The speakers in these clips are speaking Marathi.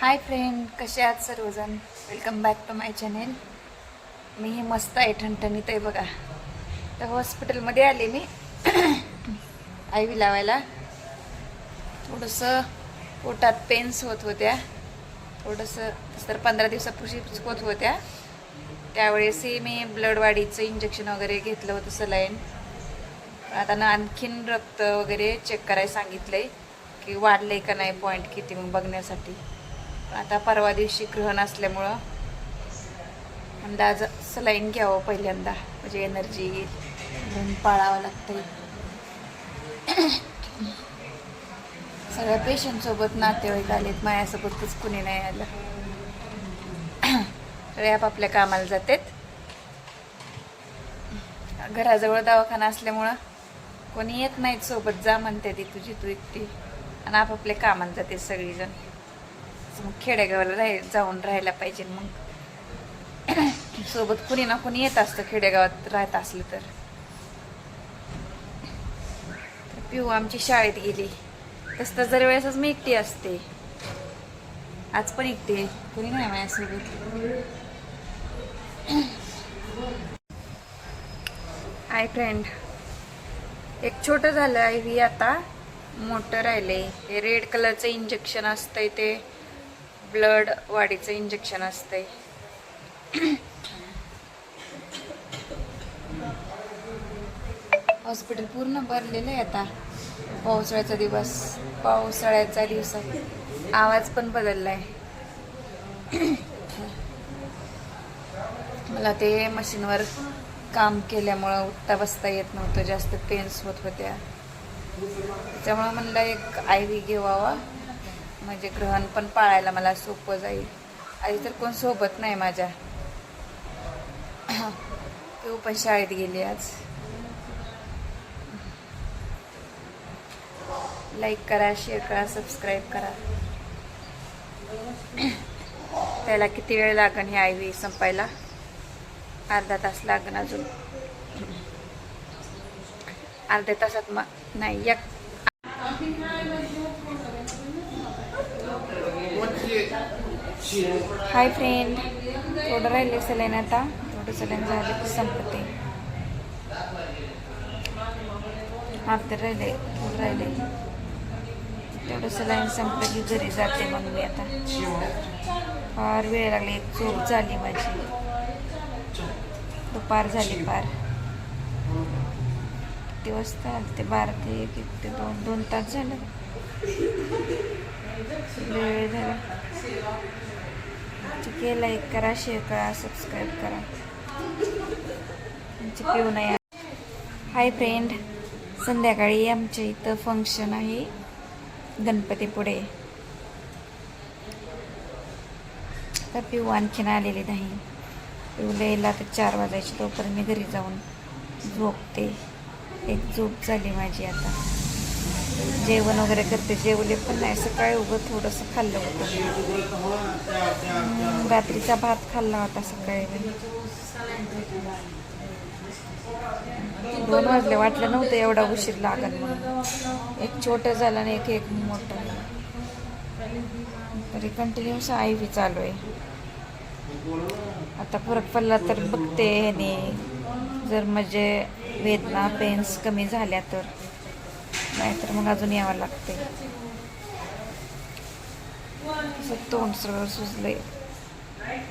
हाय फ्रेंड कसे आहात सर्वजण? Welcome back to my channel मी हे मस्त आहे ठणठणीत आहे बघा. तर हॉस्पिटलमध्ये आले मी. आय व्ही लावायला थोडंसं पोटात पेन्स होत होत्या. थोडंसं तर पंधरा दिवसापूर्वीच होत होत्या. त्यावेळेसही मी ब्लडवाढीचं इंजेक्शन वगैरे घेतलं होतं सलाईन आता ना आणखीन रक्त वगैरे चेक करायला आहे की वाढलं आहे का नाही पॉईंट किती मग बघण्यासाठी. आता परवा दिवशी ग्रहण असल्यामुळं अंदाज सलाईन घ्यावं पहिल्यांदा. म्हणजे एनर्जी येईल पाळावं लागतंय. सगळ्या पेशंटसोबत नातेवाईक आलेत. माझ्यासोबतच कुणी नाही आलं. सगळे आपापल्या कामाला जातात. घराजवळ दवाखाना असल्यामुळं कोणी येत नाहीत सोबत. जा म्हणते ती तुझी तू एकटी. आणि आपापल्या कामाला जाते सगळीजण. खेडेगावाला राह जाऊन राहायला पाहिजे मग. सोबत कुणी ना कुणी येत असतं खेडेगावात राहत असलं तर. पिऊ आमची शाळेत गेली. तसं तर जर वेळेसच मी एकटी असते. आज पण एकटी आहे. कुणी नाही माझ्यासोबत. आय फ्रेंड एक छोटं झालं आहे व्ही आता मोठं राहिले हे रेड कलरचं इंजेक्शन असतंय ते. ब्लड वाढीचं इंजेक्शन असतंय. हॉस्पिटल पूर्ण भरलेलं आहे आता. पावसाळ्याचा दिवस पावसाळ्याचा दिवस आहे. आवाज पण बदलला आहे मला ते मशीनवर काम केल्यामुळं उठता बसता येत नव्हतं. जास्त पेन्स होत होत्या. त्याच्यामुळं म्हणलं एक आय व्ही घेवावा. म्हणजे ग्रहण पण पाळायला मला सोपं जाईल. आधी तर कोण सोबत नाही माझ्या. तू पण शाळेत गेली आज. लाईक करा शेअर करा सबस्क्राईब करा. त्याला किती वेळ लागण हे आय व्ही संपायला? अर्धा तास लागण अजून. अर्ध्या तासात मग नाही एक हाय फ्रेंड थोडं राहिले सलाईन आता. थोडं सलाईन झालं की संपते. अर्धे राहिले थोडं राहिले तेवढं सलाईन संपलं की घरी जाते मग मी आता. फार वेळ लागली एक चूक झाली माझी. दुपार झाली पार. किती वाजता आले ते? बारा ते एक एक ते दोन दोन तास झालं. वेळ झाला. ठीक आहे लाईक करा शेअर करा सबस्क्राईब करा. आमची पिऊ नाही हाय फ्रेंड संध्याकाळी आमच्या इथं फंक्शन आहे. गणपतीपुढे. तर पिऊ आणखीन आलेली नाही. पिऊला यायला तर चार वाजायची तोपर्यंत मी घरी जाऊन झोपते. एक झोप झाली माझी आता. जेवण वगैरे करते जेवले पण नाही. सकाळी उगं थोडंसं खाल्लं होतं. रात्रीचा भात खाल्ला होता सकाळी दोन वाजले वाटलं नव्हतं एवढा उशीर लागत म्हणून. एक छोटं झालं आणि एक एक मोठं तरी कंटिन्यूस आय व्ही चालू आहे. आता फरक पडला तर बघते ह्याने. जर म्हणजे वेदना पेन्स कमी झाल्या तर. नाहीतर मग अजून यावं लागते असं तोंड सगळं सुजलंय.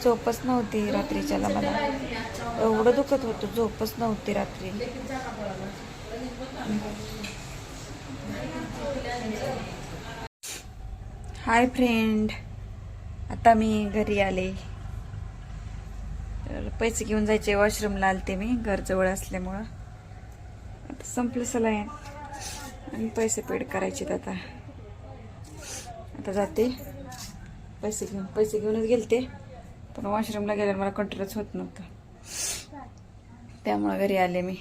झोपच नव्हती रात्रीच्याला मला. एवढं दुखत होतं झोपच नव्हती रात्री. हाय फ्रेंड आता मी घरी आले. तर पैसे घेऊन जायचे वॉशरूमला आलते मी घरजवळ असल्यामुळं. आता संपलं सलाईन. आणि पैसे पेड करायचे आता. आता जाते. पैसे घेऊन पैसे घेऊनच गेलते. पण वॉशरूमला गेल्यावर मला कंट्रोलच होत नव्हतं. त्यामुळं घरी आले मी.